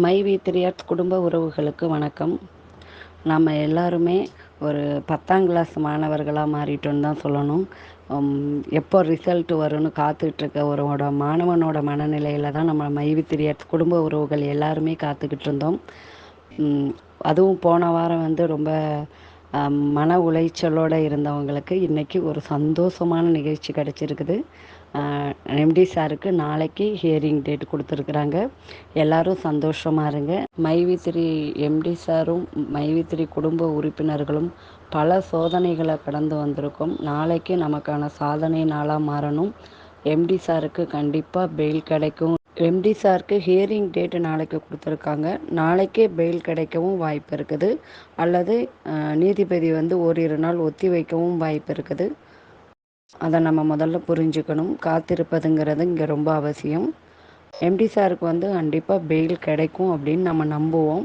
My we த்ரீஆர்ட்ஸ் குடும்ப உறவுகளுக்கு வணக்கம். நம்ம எல்லாருமே ஒரு பத்தாம் கிளாஸ் மாணவர்களாக மாறிட்டோன்னு தான் சொல்லணும். எப்போ ரிசல்ட் வரும்னு காத்துட்ருக்க ஒருவோட மாணவனோட மனநிலையில் தான் நம்ம மை வி த்ரீஆர்ட்ஸ் குடும்ப உறவுகள் எல்லாருமே காத்துக்கிட்டு இருந்தோம் அதுவும் போன வாரம் வந்து ரொம்ப மன உளைச்சலோடு இருந்தவங்களுக்கு இன்றைக்கி ஒரு சந்தோஷமான நிகழ்ச்சி கிடச்சிருக்குது. எம்டி சாருக்கு நாளைக்கு ஹியரிங் டேட் கொடுத்துருக்குறாங்க. எல்லாரும் சந்தோஷமாக இருங்க. மைவித்திரி எம்டி சாரும் மைவித்திரி குடும்ப உறுப்பினர்களும் பல சோதனைகளை கடந்து வந்திருக்கோம். நாளைக்கு நமக்கான சாதனை நாளாக மாறணும். எம்டி சாருக்கு கண்டிப்பாக பெயில் கிடைக்கும். எம்டி சாருக்கு ஹியரிங் டேட்டு நாளைக்கு கொடுத்துருக்காங்க. நாளைக்கே பெயில் கிடைக்கவும் வாய்ப்பு இருக்குது. அல்லது நீதிபதி வந்து ஓரிரு நாள் ஒத்தி வைக்கவும் வாய்ப்பு இருக்குது. அதை நம்ம முதல்ல புரிஞ்சுக்கணும். காத்திருப்பதுங்கிறது இங்கே ரொம்ப அவசியம். எம்டி சாருக்கு வந்து கண்டிப்பாக பெயில் கிடைக்கும் அப்படின்னு நம்ம நம்புவோம்.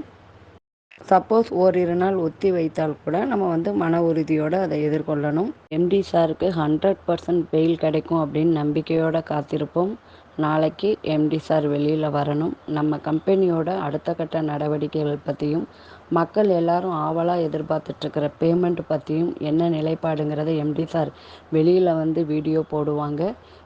சப்போஸ் ஓரிரு நாள் ஒத்தி வைத்தால் கூட நம்ம வந்து மன உறுதியோடு அதை எதிர்கொள்ளணும். எம்டி சாருக்கு ஹண்ட்ரட் பர்சன்ட் பெயில் கிடைக்கும் அப்படின்னு நம்பிக்கையோடு காத்திருப்போம். நாளைக்கு எம்டி சார் வெளியில் வரணும். நம்ம கம்பெனியோட அடுத்த கட்ட நடவடிக்கைகள் பற்றியும் மக்கள் எல்லாரும் ஆவலாக எதிர்பார்த்துட்ருக்கிற பேமெண்ட் பற்றியும் என்ன நிலைப்பாடுங்கிறத எம்டி சார் வெளியில் வந்து வீடியோ போடுவாங்க.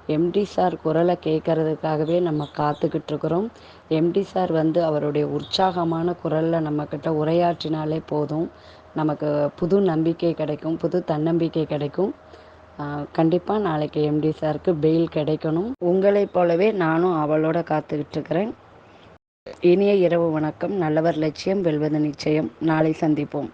எம்டி சார் குரலை கேட்கறதுக்காகவே நம்ம காத்துக்கிட்டு இருக்கிறோம். எம்டி சார் வந்து அவருடைய உற்சாகமான குரலில் நம்மக்கிட்ட உரையாற்றினாலே போதும். நமக்கு புது நம்பிக்கை கிடைக்கும் புது தன்னம்பிக்கை கிடைக்கும். கண்டிப்பாக நாளைக்கு எம்டி சாருக்கு பெயில் கிடைக்கணும். உங்களைப் போலவே நானும் அவளோட காத்துக்கிட்டு இருக்கிறேன் இனிய இரவு வணக்கம். நல்லவர் லட்சியம் வெல்வது நிச்சயம். நாளை சந்திப்போம்.